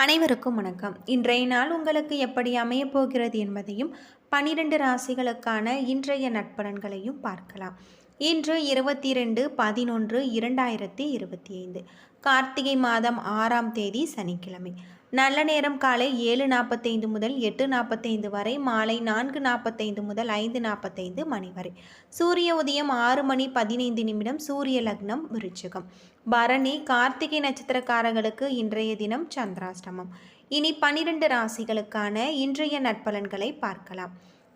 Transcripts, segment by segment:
அனைவருக்கும் வணக்கம். இன்றைய நாள் உங்களுக்கு எப்படி அமையப் போகிறது என்பதையும் பனிரெண்டு ராசிகளுக்கான இன்றைய நட்பலன்களையும் பார்க்கலாம். இன்று இருபத்தி ரெண்டு பதினொன்று இரண்டாயிரத்தி இருபத்தி ஐந்து. கார்த்திகை மாதம் ஆறாம் தேதி சனிக்கிழமை. நல்ல நேரம் காலை ஏழு நாற்பத்தைந்து முதல் எட்டு நாற்பத்தைந்து வரை மாலை நான்கு நாற்பத்தைந்து முதல் ஐந்து நாற்பத்தைந்து மணி வரை. சூரிய உதயம் ஆறு மணி பதினைந்து நிமிடம் சூரிய லக்னம் விருச்சிகம். பரணி கார்த்திகை நட்சத்திரக்காரர்களுக்கு இன்றைய தினம் சந்திராஷ்டமம். இனி பனிரெண்டு ராசிகளுக்கான இன்றைய நட்பலன்களை பார்க்கலாம்.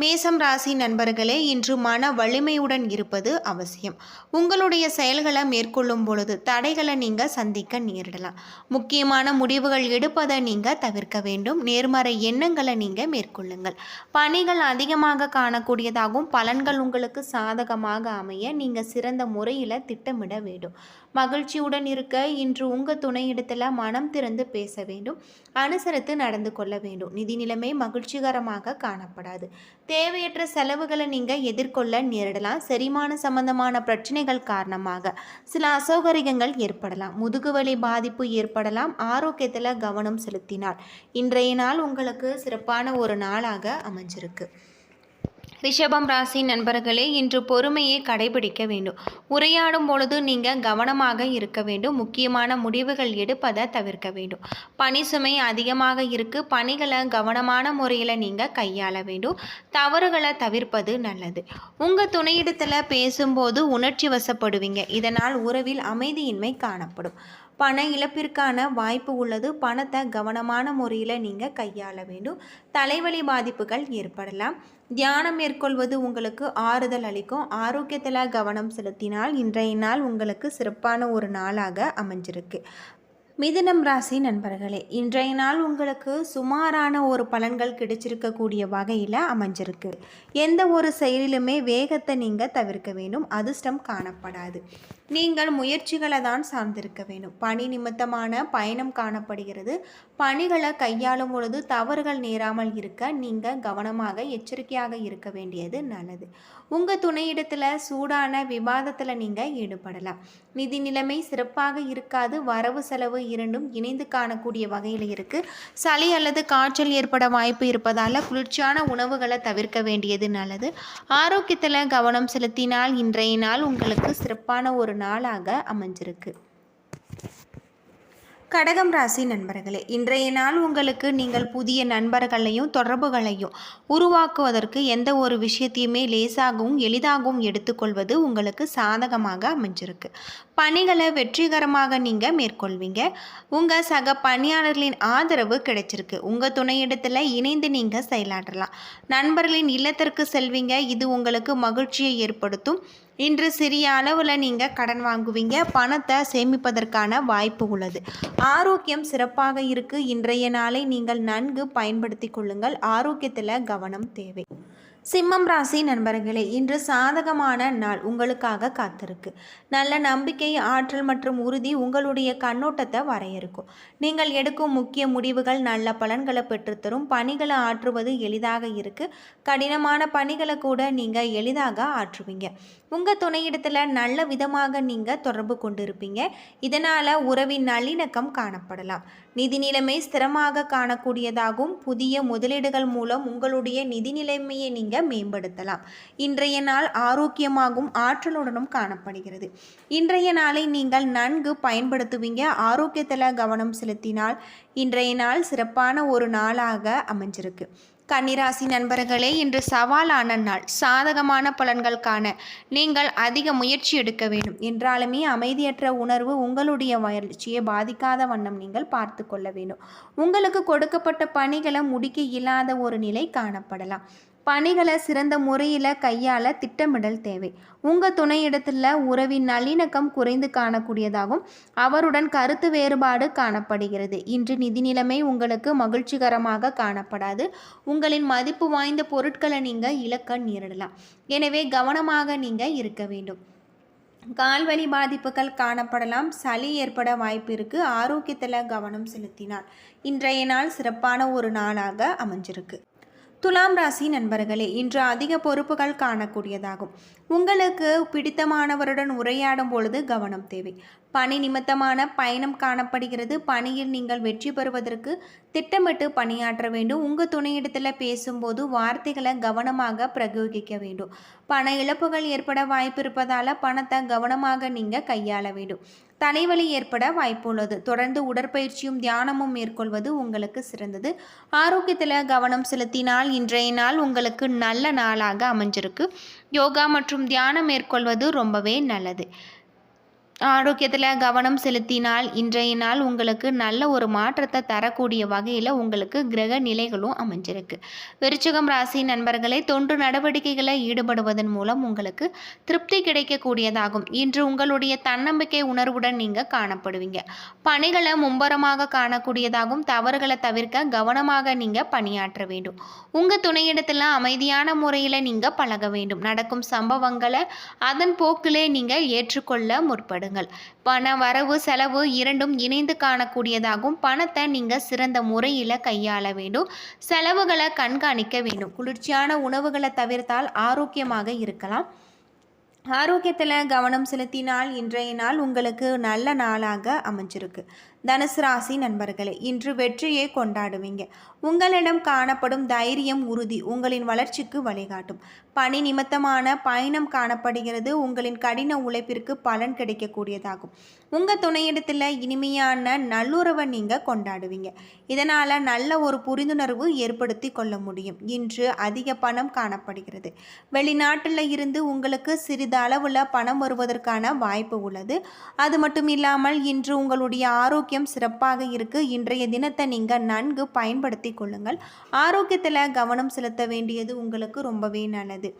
மேசம் ராசி நண்பர்களே இன்று மன வலிமையுடன் இருப்பது அவசியம். உங்களுடைய செயல்களை மேற்கொள்ளும் பொழுது தடைகளை நீங்கள் சந்திக்க நேரிடலாம். முக்கியமான முடிவுகள் எடுப்பதை நீங்கள் தவிர்க்க வேண்டும். நேர்மறை எண்ணங்களை நீங்கள் மேற்கொள்ளுங்கள். பணிகள் அதிகமாக காணக்கூடியதாகவும் பலன்கள் உங்களுக்கு சாதகமாக அமைய நீங்கள் சிறந்த முறையில் திட்டமிட வேண்டும். மகிழ்ச்சியுடன் இருக்க இன்று உங்கள் துணையிடத்தில் மனம் திறந்து பேச வேண்டும். அனுசரித்து நடந்து கொள்ள வேண்டும். நிதி நிலைமை மகிழ்ச்சிகரமாக காணப்படாது. தேவையற்ற செலவுகளை நீங்கள் எதிர்கொள்ள நேரிடலாம். செரிமான சம்பந்தமான பிரச்சனைகள் காரணமாக சில அசௌகரியங்கள் ஏற்படலாம். முதுகுவலி பாதிப்பு ஏற்படலாம். ஆரோக்கியத்தில் கவனம் செலுத்தினால் இன்றைய நாள் உங்களுக்கு சிறப்பான ஒரு நாளாக அமைஞ்சிருக்கு. ரிஷபம் ராசி நண்பர்களே இன்று பொறுமையை கடைபிடிக்க வேண்டும். உரையாடும் பொழுது நீங்கள் கவனமாக இருக்க வேண்டும். முக்கியமான முடிவுகள் எடுப்பதை தவிர்க்க வேண்டும். பணி சுமை அதிகமாக இருக்கு. பணிகளை கவனமான முறையில் நீங்கள் கையாள வேண்டும். தவறுகளை தவிர்ப்பது நல்லது. உங்கள் துணையிடத்தில் பேசும்போது உணர்ச்சி வசப்படுவீங்க. இதனால் உறவில் அமைதியின்மை காணப்படும். பண இழப்பிற்கான வாய்ப்பு உள்ளது. பணத்தை கவனமான முறையில் நீங்கள் கையாள வேண்டும். தலைவலி பாதிப்புகள் ஏற்படலாம். தியானம் மேற்கொள்வது உங்களுக்கு ஆறுதல் அளிக்கும். ஆரோக்கியத்தில் கவனம் செலுத்தினால் இன்றைய நாள் உங்களுக்கு சிறப்பான ஒரு நாளாக அமைஞ்சிருக்கு. மிதுனம் ராசி நண்பர்களே இன்றைய நாள் உங்களுக்கு சுமாரான ஒரு பலன்கள் கிடைச்சிருக்கக்கூடிய வகையில் அமைஞ்சிருக்கு. எந்த ஒரு செயலிலுமே வேகத்தை நீங்கள் தவிர்க்க வேண்டும் அதிர்ஷ்டம் காணப்படாது. நீங்கள் முயற்சிகளை தான் சார்ந்திருக்க வேண்டும். பணி நிமித்தமான பயணம் காணப்படுகிறது. பணிகளை கையாளும் பொழுது தவறுகள் நேராமல் இருக்க நீங்கள் கவனமாக எச்சரிக்கையாக இருக்க வேண்டியது நல்லது. உங்கள் துணையிடத்தில் சூடான விவாதத்தில் நீங்கள் ஈடுபடலாம். நிதி நிலைமை சிறப்பாக இருக்காது. வரவு செலவு இரண்டும் இணைந்து காணக்கூடிய வகையில் இருக்குது சளி அல்லது காய்ச்சல் ஏற்பட வாய்ப்பு இருப்பதால் குளிர்ச்சியான உணவுகளை தவிர்க்க வேண்டியது நல்லது. ஆரோக்கியத்தில் கவனம் செலுத்தினால் இன்றைய நாள் உங்களுக்கு சிறப்பான ஒரு நாளாக அமைஞ்சிருக்கு. கடகம் ராசி நண்பர்களே இன்றைய நாள் உங்களுக்கு நீங்கள் புதிய நண்பர்களையும் தொடர்புகளையும் உருவாக்குவதற்கு எந்த ஒரு விஷயத்தையுமே லேசாகவும் எளிதாகவும் எடுத்துக்கொள்வது உங்களுக்கு சாதகமாக அமைஞ்சிருக்கு. பணிகளை வெற்றிகரமாக நீங்கள் மேற்கொள்வீங்க. உங்கள் சக பணியாளர்களின் ஆதரவு கிடைச்சிருக்கு. உங்கள் துணையிடத்தில் இணைந்து நீங்கள் செயலாற்றலாம். நண்பர்களின் இல்லத்திற்கு செல்வீங்க. இது உங்களுக்கு மகிழ்ச்சியை ஏற்படுத்தும். இன்று சிறிய அளவில் நீங்கள் கடன் வாங்குவீங்க பணத்தை சேமிப்பதற்கான வாய்ப்பு உள்ளது. ஆரோக்கியம் சிறப்பாக இருக்குது இன்றைய நாளை நீங்கள் நன்கு பயன்படுத்தி கொள்ளுங்கள். ஆரோக்கியத்தில் கவனம் தேவை. சிம்மம் ராசி நண்பர்களே இன்று சாதகமான நாள் உங்களுக்காக காத்திருக்கு. நல்ல நம்பிக்கை ஆற்றல் மற்றும் உறுதி உங்களுடைய கண்ணோட்டத்தை வரையறுக்கும். நீங்கள் எடுக்கும் முக்கிய முடிவுகள் நல்ல பலன்களை பெற்றுத்தரும் பணிகளை ஆற்றுவது எளிதாக இருக்கு. கடினமான பணிகளை கூட நீங்கள் எளிதாக ஆற்றுவீங்க. உங்கள் துணையிடத்தில் நல்ல விதமாக நீங்கள் தொடர்பு கொண்டிருப்பீங்க. இதனால் உறவின் நல்லிணக்கம் காணப்படலாம். நிதி நிலைமை ஸ்திரமாக காணக்கூடியதாகவும் புதிய முதலீடுகள் மூலம் உங்களுடைய நிதி நிலைமையை நீங்கள் மேம்படுத்தலாம். இன்றைய நாள் ஆரோக்கியமாகவும் ஆற்றலுடனும் காணப்படுகிறது. இன்றைய நாளை நீங்கள் நன்கு பயன்படுத்துவீங்க. ஆரோக்கியத்தில் கவனம் செலுத்தினால் இன்றைய நாள் சிறப்பான ஒரு நாளாக அமைஞ்சிருக்கு. கன்னிராசி நண்பர்களே இன்று சவாலான நாள். சாதகமான பலன்கள் காண நீங்கள் அதிக முயற்சி எடுக்க வேண்டும். என்றாலுமே அமைதியற்ற உணர்வு உங்களுடைய வளர்ச்சியை பாதிக்காத வண்ணம் நீங்கள் பார்த்து கொள்ள வேண்டும். உங்களுக்கு கொடுக்கப்பட்ட பணிகளை முடிக்க இல்லாத ஒரு நிலை காணப்படலாம். பணிகளை சிறந்த முறையில் கையாள திட்டமிடல் தேவை. உங்கள் துணையிடத்தில் உறவின் நல்லிணக்கம் குறைந்து காணக்கூடியதாகும் அவருடன் கருத்து வேறுபாடு காணப்படுகிறது. இன்று நிதி நிலைமை உங்களுக்கு மகிழ்ச்சிகரமாக காணப்படாது. உங்களின் மதிப்பு வாய்ந்த பொருட்களை நீங்கள் இழக்க நேரிடலாம். எனவே கவனமாக நீங்கள் இருக்க வேண்டும். கால்வலி பாதிப்புகள் காணப்படலாம். சளி ஏற்பட வாய்ப்பு இருக்கு. ஆரோக்கியத்தில் கவனம் செலுத்தினார் இன்றைய நாள் சிறப்பான ஒரு நாளாக அமைஞ்சிருக்கு. துலாம் ராசி நண்பர்களே இன்று அதிக பொறுப்புகள் காணக்கூடியதாகும். உங்களுக்கு பிடித்தமானவருடன் உரையாடும் பொழுது கவனம் தேவை. பணி நிமித்தமான பயணம் காணப்படுகிறது. பணியில் நீங்கள் வெற்றி பெறுவதற்கு திட்டமிட்டு பணியாற்ற வேண்டும். உங்கள் துணையிடத்தில் பேசும்போது வார்த்தைகளை கவனமாக பிரயோகிக்க வேண்டும். பண இழப்புகள் ஏற்பட வாய்ப்பு இருப்பதால் பணத்தை கவனமாக நீங்கள் கையாள வேண்டும். தலைவலி ஏற்பட வாய்ப்புள்ளது. தொடர்ந்து உடற்பயிற்சியும் தியானமும் மேற்கொள்வது உங்களுக்கு சிறந்தது. ஆரோக்கியத்தில் கவனம் செலுத்தினால் இன்றைய நாள் உங்களுக்கு நல்ல நாளாக அமைஞ்சிருக்கு. யோகா மற்றும் தியானம் மேற்கொள்வது ரொம்பவே நல்லது. ஆரோக்கியத்தில் கவனம் செலுத்தினால் இன்றைய நாள் உங்களுக்கு நல்ல ஒரு மாற்றத்தை தரக்கூடிய வகையில் உங்களுக்கு கிரக நிலைகளும் அமைஞ்சிருக்கு. விருச்சகம் ராசி நண்பர்களை தொண்டு நடவடிக்கைகளை ஈடுபடுவதன் மூலம் உங்களுக்கு திருப்தி கிடைக்கக்கூடியதாகும். இன்று உங்களுடைய தன்னம்பிக்கை உணர்வுடன் நீங்கள் காணப்படுவீங்க. பணிகளை மும்பரமாக காணக்கூடியதாகும். தவறுகளை தவிர்க்க கவனமாக நீங்கள் பணியாற்ற வேண்டும். உங்கள் துணையிடத்தில் அமைதியான முறையில் நீங்கள் பழக வேண்டும். நடக்கும் சம்பவங்களை அதன் போக்கிலே நீங்கள் ஏற்றுக்கொள்ள முற்படும் பாடுங்கள் பண வரவு செலவு இரண்டும் இணைந்து காணக்கூடியதாகும். பணத்தை நீங்கள் சிறந்த முறையில் கையாள வேண்டும். செலவுகளை கண்காணிக்க வேண்டும். குளிர்ச்சியான உணவுகளை தவிர்த்தால் ஆரோக்கியமாக இருக்கலாம். ஆரோக்கியத்தில் கவனம் செலுத்தினால் இன்றைய நாள் உங்களுக்கு நல்ல நாளாக அமைஞ்சிருக்கு. தனுசு ராசி நண்பர்களே இன்று வெற்றியை கொண்டாடுவீங்க. உங்களிடம் காணப்படும் தைரியம் உறுதி உங்களின் வளர்ச்சிக்கு வழிகாட்டும். பணி நிமித்தமான பயணம் காணப்படுகிறது உங்களின் கடின உழைப்பிற்கு பலன் கிடைக்கக்கூடியதாகும். உங்கள் துணையிடத்தில் இனிமையான நல்லுறவை நீங்கள் கொண்டாடுவீங்க. இதனால் நல்ல ஒரு புரிந்துணர்வு ஏற்படுத்தி கொள்ள முடியும். இன்று அதிக பணம் காணப்படுகிறது. வெளிநாட்டில் இருந்து உங்களுக்கு சிறிது அளவில் பணம் வருவதற்கான வாய்ப்பு உள்ளது. அது மட்டும் இல்லாமல் இன்று உங்களுடைய ஆரோக்கியம் சிறப்பாக இருக்கு. இன்றைய தினத்தை நீங்கள் நன்கு பயன்படுத்தி கொள்ளுங்கள். ஆரோக்கியத்தில் கவனம் செலுத்த வேண்டியது உங்களுக்கு ரொம்பவே நல்லது.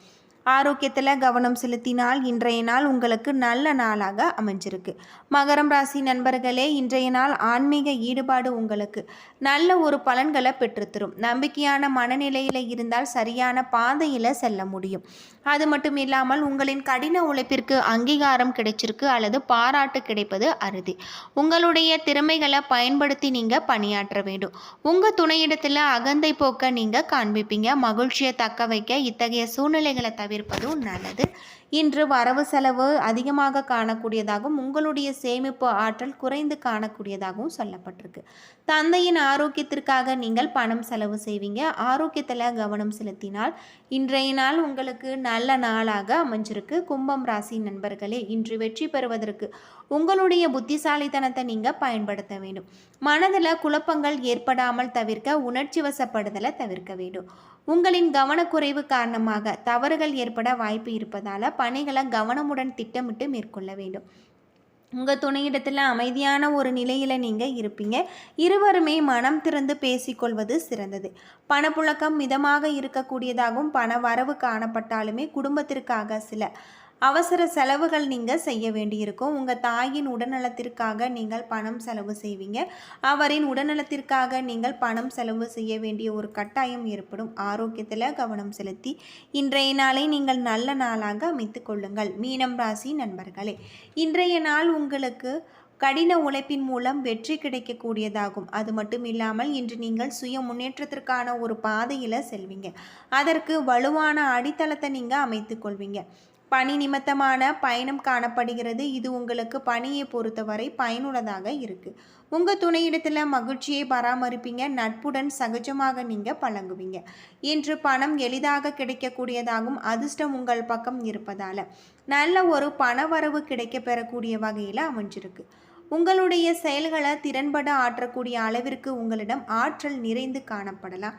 ஆரோக்கியத்தில் கவனம் செலுத்தினால் இன்றைய நாள் உங்களுக்கு நல்ல நாளாக அமைஞ்சிருக்கு. மகரம் ராசி நண்பர்களே இன்றைய நாள் ஆன்மீக ஈடுபாடு உங்களுக்கு நல்ல ஒரு பலன்களை பெற்றுத்தரும். நம்பிக்கையான மனநிலையில் இருந்தால் சரியான பாதையில் செல்ல முடியும். அது மட்டும் இல்லாமல் உங்களின் கடின உழைப்பிற்கு அங்கீகாரம் கிடைச்சிருக்கு அல்லது பாராட்டு கிடைப்பது அறுதி உங்களுடைய திறமைகளை பயன்படுத்தி நீங்கள் பணியாற்ற வேண்டும். உங்கள் துணையிடத்தில் அகந்தை போக்க நீங்கள் காண்பிப்பீங்க. மகிழ்ச்சியை தக்க வைக்க இத்தகைய சூழ்நிலைகளை தவிர தவிர்ப்பதும் நல்லது. இன்று வரவு செலவு அதிகமாக காணக்கூடியதாகவும் உங்களுடைய சேமிப்பு ஆற்றல் குறைந்து காணக்கூடியதாகவும் சொல்லப்பட்டிருக்கு. தந்தையின் ஆரோக்கியத்திற்காக நீங்கள் பணம் செலவு செய்வீங்க. ஆரோக்கியத்தில் கவனம் செலுத்தினால் இன்றைய நாள் உங்களுக்கு நல்ல நாளாக அமைஞ்சிருக்கு. கும்பம் ராசி நண்பர்களே இன்று வெற்றி பெறுவதற்கு உங்களுடைய புத்திசாலித்தனத்தை நீங்கள் பயன்படுத்த வேண்டும். மனதில் குழப்பங்கள் ஏற்படாமல் தவிர்க்க உணர்ச்சி வசப்படுதலை தவிர்க்க வேண்டும். உங்களின் கவனக்குறைவு காரணமாக தவறுகள் ஏற்பட வாய்ப்பு இருப்பதால் பணிகளை கவனமுடன் திட்டமிட்டு மேற்கொள்ள வேண்டும். உங்கள் துணையிடத்தில் அமைதியான ஒரு நிலையில் நீங்கள் இருப்பீங்க. இருவருமே மனம் திறந்து பேசிக்கொள்வது சிறந்தது. பணப்புழக்கம் மிதமாக இருக்கக்கூடியதாகவும் பண வரவு காணப்பட்டாலுமே குடும்பத்திற்காக சில அவசர செலவுகள் நீங்கள் செய்ய வேண்டியிருக்கும். உங்கள் தாயின் உடல்நலத்திற்காக நீங்கள் பணம் செலவு செய்வீங்க. அவரின் உடல்நலத்திற்காக நீங்கள் பணம் செலவு செய்ய வேண்டிய ஒரு கட்டாயம் ஏற்படும். ஆரோக்கியத்தில் கவனம் செலுத்தி இன்றைய நாளை நீங்கள் நல்ல நாளாக அமைத்து கொள்ளுங்கள். மீனம் ராசி நண்பர்களே இன்றைய நாள் உங்களுக்கு கடின உழைப்பின் மூலம் வெற்றி கிடைக்கக்கூடியதாகும். அது மட்டும் இல்லாமல் இன்று நீங்கள் சுய முன்னேற்றத்திற்கான ஒரு பாதையில் செல்வீங்க. அதற்கு வலுவான அடித்தளத்தை நீங்கள் அமைத்து கொள்வீங்க. பணி நிமித்தமான பயணம் காணப்படுகிறது. இது உங்களுக்கு பணியை பொறுத்தவரை பயனுள்ளதாக இருக்குது உங்கள் துணையிடத்தில் மகிழ்ச்சியை பராமரிப்பீங்க. நட்புடன் சகஜமாக நீங்கள் பழங்குவீங்க இன்று பணம் எளிதாக கிடைக்கக்கூடியதாகும் அதிர்ஷ்டம் உங்கள் பக்கம் இருப்பதால் நல்ல ஒரு பணவரவு கிடைக்க பெறக்கூடிய வகையில் அமைஞ்சிருக்கு. உங்களுடைய செயல்களை திறன்பட ஆற்றக்கூடிய அளவிற்கு உங்களிடம் ஆற்றல் நிறைந்து காணப்படலாம்.